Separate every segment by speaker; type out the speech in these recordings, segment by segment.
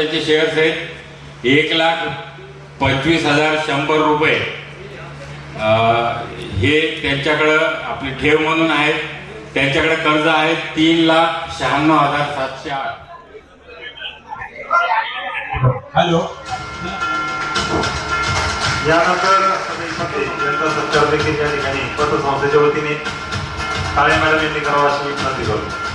Speaker 1: त्यांचे शेअर्स आहेत. एक लाख पंचवीस हजार शंभर रुपये. हे त्यांच्याकडं आपली ठेव म्हणून आहेत. त्यांच्याकडे कर्ज आहे तीन लाख शहाण्णव हजार सातशे आठ.
Speaker 2: हॅलो.
Speaker 3: यानंतर जनता सत्कार देखील या ठिकाणी पतसंस्थेच्या वतीने काळे मॅडम यांनी करावा अशी विनंती करतो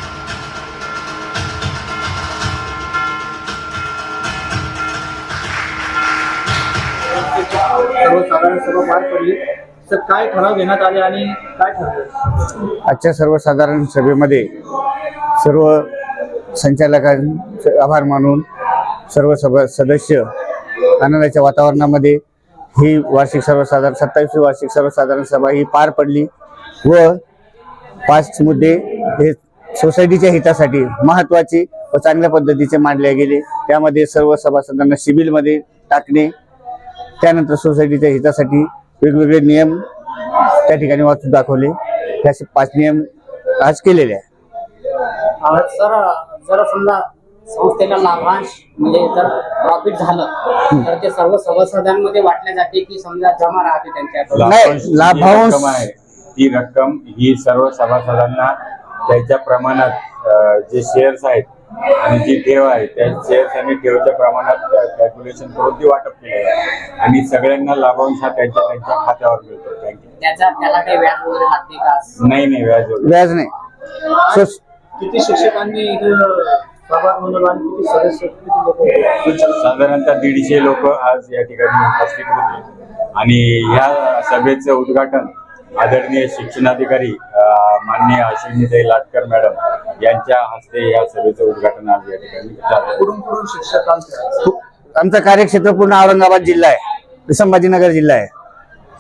Speaker 4: सर्वसाधारण सभा पार पडली. तर काय ठराव घेण्यात आले आणि काय ठरलं?
Speaker 5: आजच्या सर्वसाधारण सभेमध्ये सर्व संचालकांचे आभार मानून सर्व सभा सदस्य आनंदाच्या वातावरणामध्ये ही वार्षिक सर्वसाधारण सत्तावीसवी वार्षिक सर्वसाधारण सभा ही पार पडली व पाच मुद्दे हे सोसायटीच्या हितासाठी महत्त्वाचे व चांगल्या पद्धतीचे मांडले गेले. त्यामध्ये सर्व सभासदांना सिबिलमध्ये टाकणे त्यानंतर सोसायटीच्या हितासाठी वेगवेगळे नियम त्या ठिकाणी वाचून दाखवले. हे असे पाच नियम आज केलेले आहे
Speaker 6: सर जर समजा संस्थेला लाभांश म्हणजे जर प्रॉफिट झालं तर ते सर्व सभासदांमध्ये वाटले जाते की समजा जमा राहते त्यांच्या
Speaker 5: नाही, लाभांश-
Speaker 1: ती रक्कम ही सर्व सभासदांना त्यांच्या प्रमाणात जे शेअर्स आहेत आणि जी ठेव आहे त्या शेअर्स आणि ठेवच्या प्रमाणात कॅल्क्युलेशन करून ती वाटप केली आहे. आणि सगळ्यांना लाभांश हा त्यांच्या त्यांच्या खात्यावर मिळतो. बँकेत
Speaker 6: त्याचा त्याला काही व्याज वगैरे लागते का?
Speaker 1: नाही नाही व्याज वगैरे.
Speaker 5: व्याज नाही.
Speaker 4: किती शिक्षकांनी इथं सहभाग नोंदवला आणि किती सदस्य किती लोक
Speaker 1: साधारणतः दीडशे लोक आज या ठिकाणी उपस्थित होते. आणि ह्या सभेचं उद्घाटन आदरणीय शिक्षणाधिकारी माननीय अश्विनीताई लाटकर मॅडम यांच्या हस्ते या सभेचं उद्घाटन आज या ठिकाणी झालं.
Speaker 4: कुठून कुठून शिक्षकांचे
Speaker 5: आमचं? कार्यक्षेत्र पूर्ण औरंगाबाद जिल्हा आहे. संभाजीनगर जिल्हा आहे.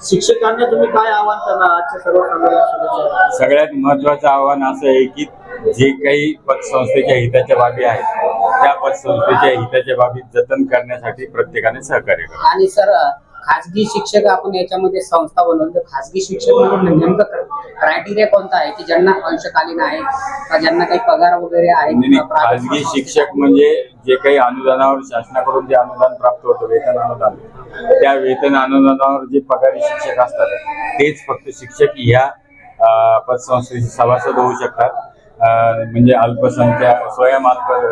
Speaker 4: शिक्षकांना तुम्ही काय आव्हान करणार आजच्या
Speaker 1: सगळ्यात महत्वाचं आव्हान असं आहे की जे काही पतसंस्थेच्या हिताच्या बाबी आहेत त्या पतसंस्थेच्या हिताच्या बाबी जतन करण्यासाठी प्रत्येकाने सहकार्य करावं
Speaker 6: आणि सर खाजगी शिक्षक आपण याच्यामध्ये संस्था बनवली. तर खाजगी शिक्षक म्हणून नेमकं क्रायटेरिया कोणता आहे की ज्यांना अंशकालीन आहे का ज्यांना काही पगार वगैरे आहे
Speaker 1: खाजगी शिक्षक म्हणजे जे काही अनुदानावर शासनाकडून जे अनुदान प्राप्त होतं वेतन अनुदान त्या वेतन अनुदानावर जे पगारी शिक्षक असतात तेच फक्त शिक्षक अं, पतसंस्थेचे सभासद होऊ शकतात. म्हणजे अल्पसंख्याक स्वयं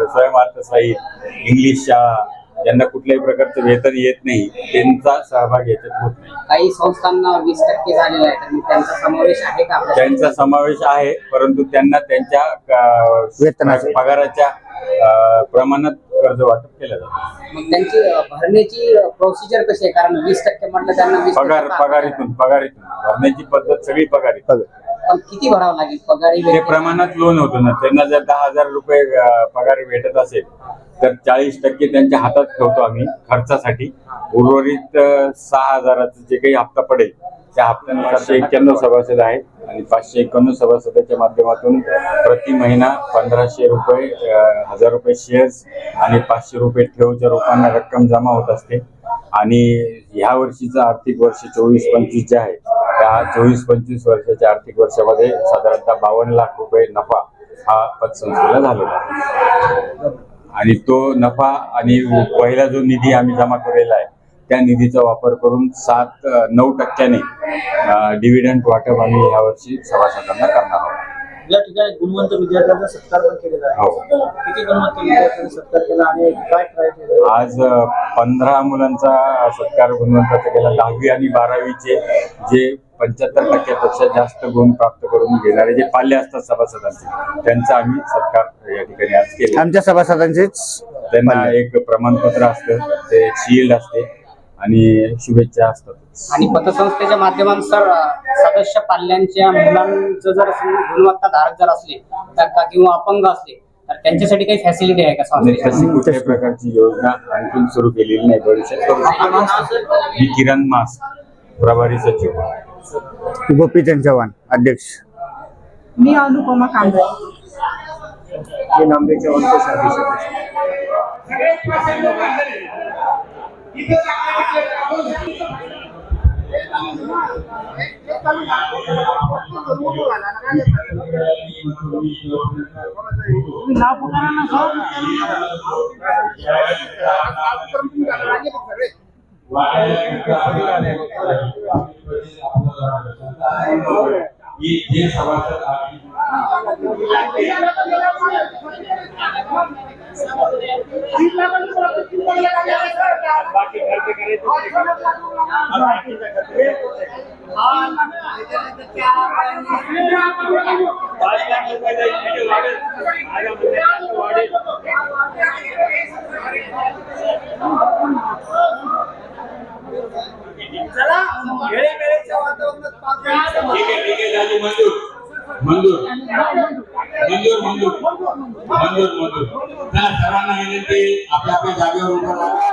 Speaker 1: स्वयं अर्थसहाय्यित इंग्लिश शाळा ज्यांना कुठल्याही प्रकारचं वेतन येत नाही. त्यांचा सहभाग याच्यात होत नाही.
Speaker 6: काही संस्थांना वीस टक्के झालेला आहे तर मग त्यांचा समावेश आहे का आपल्या
Speaker 1: त्यांचा समावेश आहे परंतु त्यांना त्यांच्या अं,
Speaker 5: वेतनाचे.
Speaker 1: पगाराच्या अं, प्रमाणात कर्ज वाटप केलं जातं.
Speaker 6: मग त्यांची अ, भरण्याची प्रोसिजर कशी आहे? कारण वीस टक्के म्हटलं त्यांना वीस
Speaker 1: पगार पगारीतून पगारीतून. भरण्याची पद्धत सगळी
Speaker 6: पण किती भरावं लागेल? पगारी
Speaker 1: ते प्रमाणात लोन होतं ना. त्यांना जर दहा हजार रुपये अं, पगार भेटत असेल तर चाळीस टक्के त्यांच्या हातात ठेवतो आम्ही खर्चासाठी. उर्वरित सहा हजाराचं जे काही हप्ता पडेल त्या हप्त्यानुसार पाचशे एक्क्याण्णव सभासद आहेत आणि पाचशे एकोणनव सभासदाच्या माध्यमातून प्रति महिना पंधराशे रुपये हजार रुपये शेअर्स आणि पाचशे रुपये ठेवच्या रूपाने रक्कम जमा होत असते. आणि ह्या वर्षीचं आर्थिक वर्ष चोवीस पंचवीस जे आहे त्या चोवीस पंचवीस वर्षाच्या आर्थिक वर्षामध्ये साधारणतः बावन्न लाख रुपये नफा हा पतसंस्थेला झालेला आहे. आणि तो नफा आणि पहिला जो निधी आम्ही जमा केलेला आहे त्या निधीचा वापर करून सात नऊ टक्क्याने डिव्हिडंड वाटप आम्ही यावर्षी सभासदांना करणार आहोत.
Speaker 4: या ठिकाणी गुणवंत विद्यार्थ्यांचा सत्कार पण केलेला आहे.
Speaker 1: हो.
Speaker 4: किती गुणवंत विद्यार्थ्यांचा सत्कार केला आणि काय क्रायटेरिया
Speaker 1: आज पंधरा मुलांचा सत्कार गुणवंताचा केला. दहावी आणि बारावीचे जे पंच्याहत्तर टक्क्यापेक्षा जास्त गुण प्राप्त करून घेणारे जे पाल्य असतात सभासदांचे त्यांचा आम्ही सत्कार या ठिकाणी आज केला.
Speaker 5: आमच्या सभासदांचेच
Speaker 1: त्यांना एक प्रमाणपत्र असतं ते शील्ड असते आणि शुभेच्छा असतात.
Speaker 6: आणि पतसंस्थेच्या माध्यमातून सर अ, सदस्य पाल्यांच्या मुलांचं जर गुणवत्ता धारक जर असले किंवा अपंग असले त्यांच्यासाठी काही फॅसिलिटी आहे का?
Speaker 1: तशी कुठल्याही प्रकारची योजना आणखी सुरू केलेली नाही. मी किरण मास प्रभारी सचिव.
Speaker 5: गोपीचंद चव्हाण अध्यक्ष.
Speaker 7: मी अनुपमा कांबळे.
Speaker 4: तुम्ही नाव पुकारा ना
Speaker 1: जे सभासद आहे ठीक बाकी ठीक आहे झाली मंजूर मंजूर मंजूर. मंजूर मंजूर मंजूर सर्वांना विनंती आपल्या आपल्या जागेवर उभं राहा.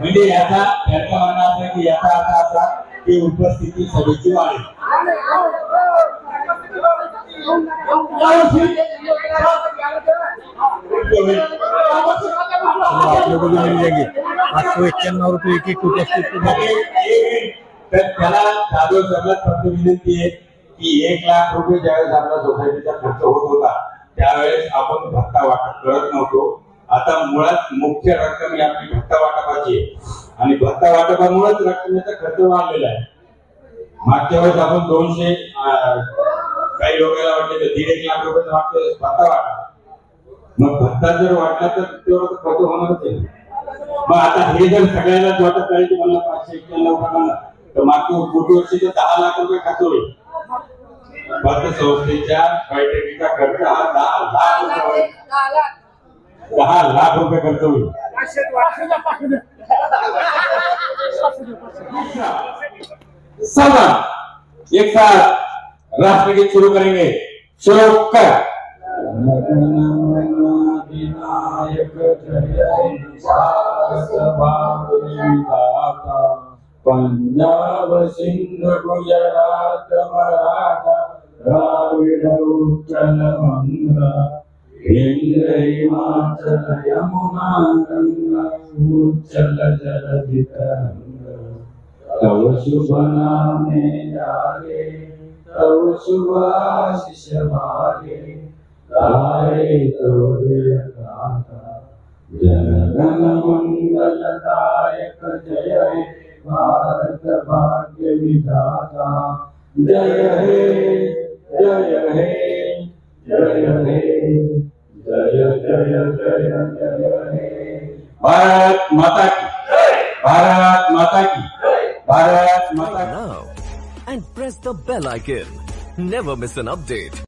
Speaker 1: म्हणजे याचा याचा म्हणणं असं की याचा अर्थ असा की उपस्थिती सभेची वाढेल
Speaker 5: पाचशे एक्क्याण्णव रुपये एक एक उपस्थित
Speaker 1: त्याला जाधव फक्त विनंती आहे की एक लाख रुपये ज्यावेळेस आपला सोसायटीचा खर्च होत होता त्यावेळेस आपण भत्ता वाटप करत नव्हतो. आता मुळात मुख्य रक्कम ही आपली भत्ता वाटपाची आहे. आणि भत्ता वाटपामुळेच रकमेचा खर्च वाढलेला आहे. मागच्या वेळेस आपण दोनशे काही लोकांना वाटले तर दीड एक लाख रुपये मागच्या वेळेस भत्ता वाटला. मग भत्ता जर वाटला तर तेवढं तर खर्च होणारच आहे. मग आता हे जर सगळ्यांनाच वाटत करायचं म्हणलं पाचशे एक्क्याण्णव प्रमाणे तर मागच्या पुढच्या वर्षी तर दहा लाख रुपये खर्च होईल. पतसंस्थेच्या बैठकीचा खर्च हा दहा लाख रुपये. होईल. दहा लाख. रुपये खर्च होईल. सभा एक साथ राष्ट्रगीत शुरू करेंगे. शुरू कर पंजाब सिंध गुजरात मराठा द्राविड उत्कल बंगा यमुना गंगा उच्चल जलधि तव शुभ जागे तव शुभ आशीष गाये जय हे भारत भाग्य विधाता जय हे जय हे जय हे जय जय जय जय हे भारत माता की भारत माता की भारत माता की
Speaker 2: now and press the bell icon. Never miss an update.